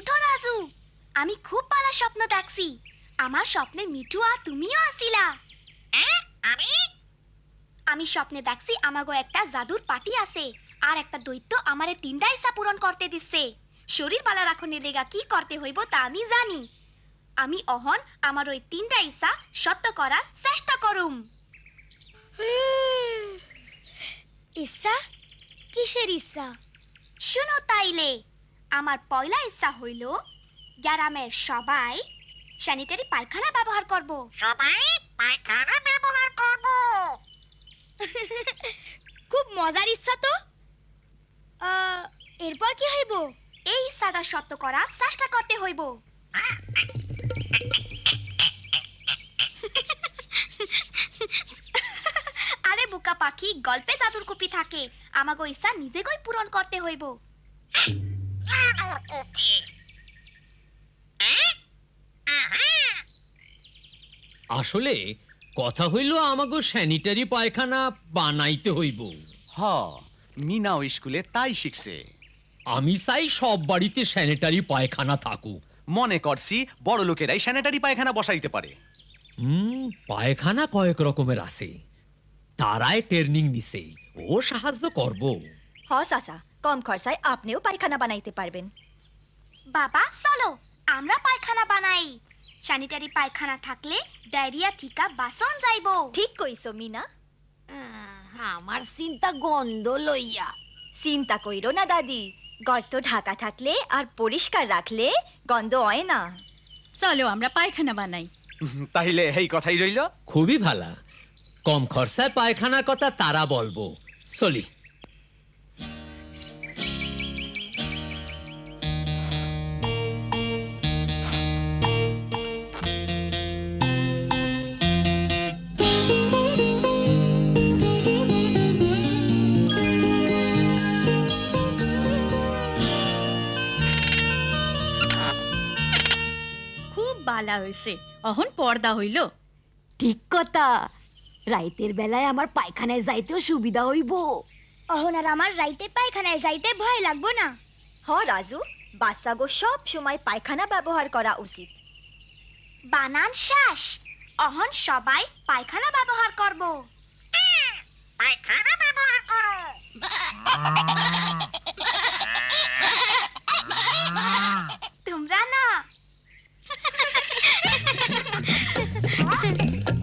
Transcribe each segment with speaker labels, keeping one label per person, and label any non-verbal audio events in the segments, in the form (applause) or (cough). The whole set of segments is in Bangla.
Speaker 1: উঠো রাজু আমি খুব পালা স্বপ্ন দেখছি। আমার স্বপ্নে মিঠু আর তুমিও আসিলা।
Speaker 2: আমি?
Speaker 1: আমি স্বপ্নে দেখছি আমাগো একটা জাদুর পার্টি আছে আর একটা দৈত্য আমারে তিনটা ইচ্ছা পূরণ করতে দিচ্ছে। শরীর পালা রাখনের লেগা কি করতে হইব তা আমি জানি। আমি অহন আমার ওই তিনটা ইচ্ছা সত্য করার চেষ্টা করুম। ইচ্ছা? কিসের ইচ্ছা? শুনো তাইলে। আমার পয়লা ইচ্ছা হইল গ্রামের সবাই স্যানিটারি পায়খানা ব্যবহার করব।
Speaker 2: সবাই পায়খানা ব্যবহার করব। (laughs)
Speaker 1: খুব মজার ইচ্ছা তো। এরপর কি হইব? এই ইচ্ছাটা সত্য করার চেষ্টা করতে হইব। (laughs) আরে বোকা পাখি গল্পে জাদুর কুপি থাকে। আমাগো ইচ্ছা নিজেকেই পূরণ করতে হইব।
Speaker 2: হ্যাঁ?
Speaker 3: আসলে কথা হইল আমাগো স্যানিটারি পায়খানা বানাইতে হইব।
Speaker 4: হ মিনাও স্কুলে তাই শিখছে।
Speaker 3: আমি চাই সব বাড়িতে স্যানিটারি পায়খানা থাকুক।
Speaker 4: মনে করছি বড় লোকেরাই স্যানিটারি পায়খানা বসাইতে পারে।
Speaker 3: হুম পায়খানা কয়েক রকমের আছে। তারাই ট্রেনিং নিছে। ও সাহায্য করব।
Speaker 5: হ চাচা। কম খরচায় আপনিও পায়খানা বানাইতে পারবেন।
Speaker 1: বাবা চলো আমরা পায়খানা বানাই। স্যানিটারি পায়খানা থাকলে ডায়রিয়া থিকা বাসন যাইব।
Speaker 5: ঠিক কইছো মিনা।
Speaker 6: আমার চিন্তা গন্ধ লইয়া।
Speaker 5: চিন্তা কইরো না দাদি। গর্ত ঢাকা থাকলে আর পরিষ্কার রাখলে গন্ধ হয় না।
Speaker 7: চলো আমরা পায়খানা বানাই।
Speaker 4: তাইলে এই কথাই রইল।
Speaker 3: খুবই ভালা। কম খরচায় পায়খানার কথা তারা বলব। চলি।
Speaker 7: বালা হইছে অহন পর্দা হইল।
Speaker 6: ঠিক কথা। রাইতের বেলায় আমার পায়খানায় যাইতেও সুবিধা হইব।
Speaker 1: অহন আর আমার রাইতে পায়খানায় যাইতে ভয় লাগবো না।
Speaker 5: হ রাজু বাচ্চাগো সব সময় পায়খানা ব্যবহার করা উচিত।
Speaker 1: বানান শেষ অহন সবাই পায়খানা ব্যবহার করব।
Speaker 2: পায়খানা ব্যবহার করো। (laughs)
Speaker 1: Ah. (laughs)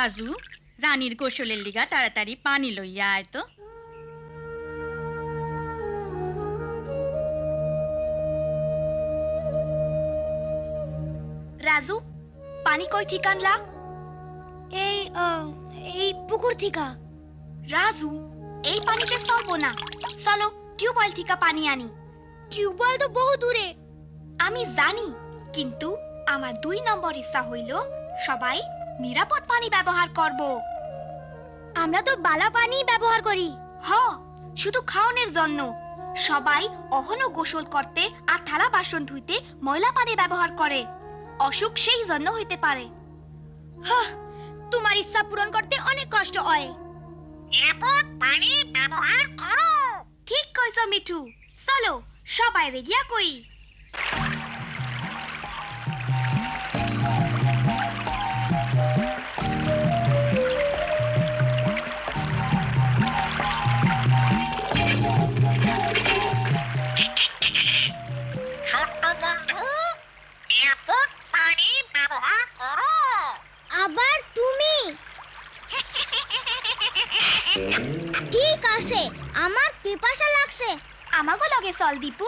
Speaker 7: রাজু রানীর গোসলের লিগা তাড়াতাড়ি পানি লইয়া আয় তো।
Speaker 1: রাজু পানি কই ঠিক আনলা? এই এই পুকুর থিকা রাজু এই পানিতে চলবো না। চলো টিউবওয়েল থিকা পানি আনি। টিউবওয়েল তো বহু দূরে। আমি জানি কিন্তু আমার দুই নম্বর ইচ্ছা হইল সবাই নিরাপদ পানি ব্যবহার করব। আমরা তো বালা পানি ব্যবহার করি। হ শুধু খাওয়ানোর জন্য। সবাই অহনো গোসল করতে আর থালা বাসন ধুইতে ময়লা পানি ব্যবহার করে। অসুখ সেই জন্য হইতে পারে। তোমার ইচ্ছা পূরণ করতে অনেক কষ্ট হয়।
Speaker 2: নিরাপদ পানি ব্যবহার করো।
Speaker 1: ঠিক কইছ মিঠু। চলো সবাই রেগিয়া কই। বল দীপু।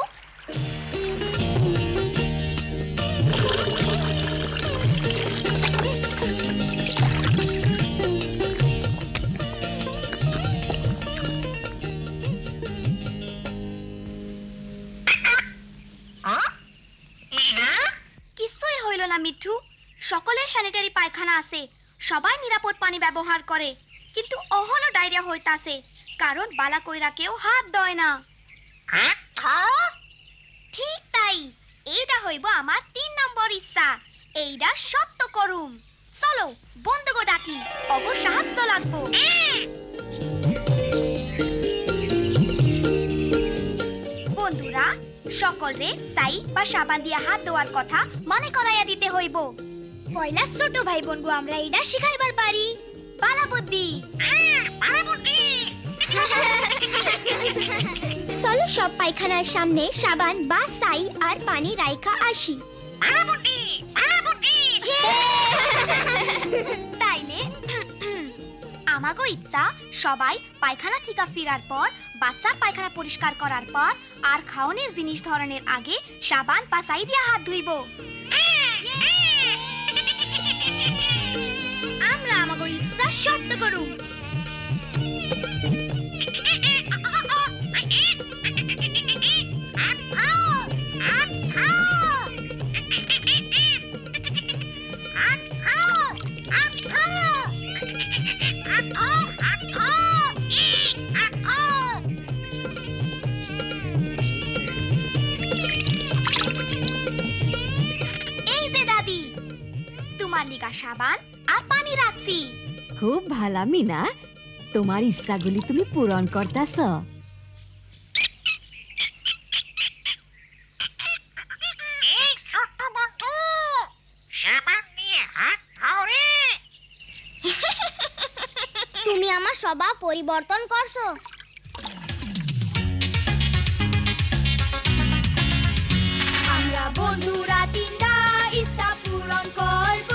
Speaker 1: হইল না মিঠু। সকলের স্যানিটারি পায়খানা আছে। সবাই নিরাপদ পানি ব্যবহার করে। কিন্তু অহনো ডায়রিয়া হইতাছে। কারণ বালা কইরা কেউ হাত দয় না। ঠিক তাই। এইটা হইব আমার তিন নম্বর ইচ্ছা এইটা সত্য করুম। চলো, বন্ধুগো ডাকি। অব লাগবো। বন্ধুরা, সকলরে সাই বা সাবান দিয়া হাত ধোয়ার কথা মনে করাইয়া দিতে হইব। পয়লা ছোট ভাই বোনগো আমরা এইটা শিখাইবার পারি। পালা বুদ্ধি
Speaker 8: সব পায়খানার সামনে সাবান বা সাই আর পানি রাইখা আসি। (laughs)
Speaker 1: তাইলে (clears throat) আমাগো ইচ্ছা সবাই পায়খানা থেকে ফেরার পর বাচ্চার পায়খানা পরিষ্কার করার পর আর খাওয়ানোর জিনিস ধরনের আগে সাবান বা সাই দিয়া হাত ধুইব। আমরা আমাগো ইচ্ছা সত্য করুম। লিগা সাবান আর পানি রাখছি।
Speaker 6: খুব ভালা মিনা। তোমার ইচ্ছাগুলি তুমি পূরণ করতাছ।
Speaker 8: তুমি আমার স্বভাব পরিবর্তন করছ। আমরা বন্ধুরা তিনটা ইচ্ছা পূরণ করব।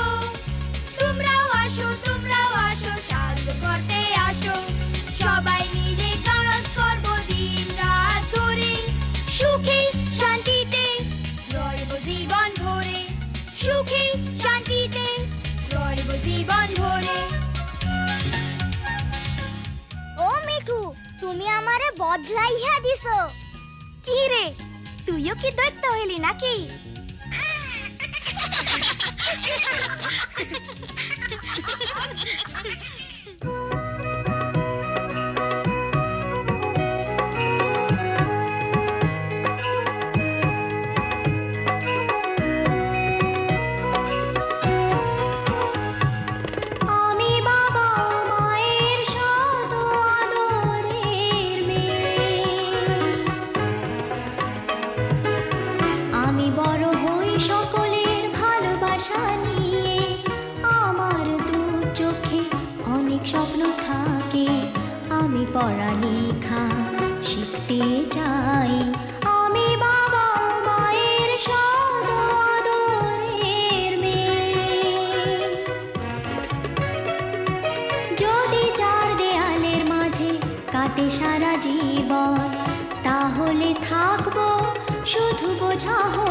Speaker 8: তুমি আমারে বদলাইয়া দিছো।
Speaker 1: কি রে? তুইও কি দৈত্য হইলি নাকি? (laughs)
Speaker 8: শুধু বোঝা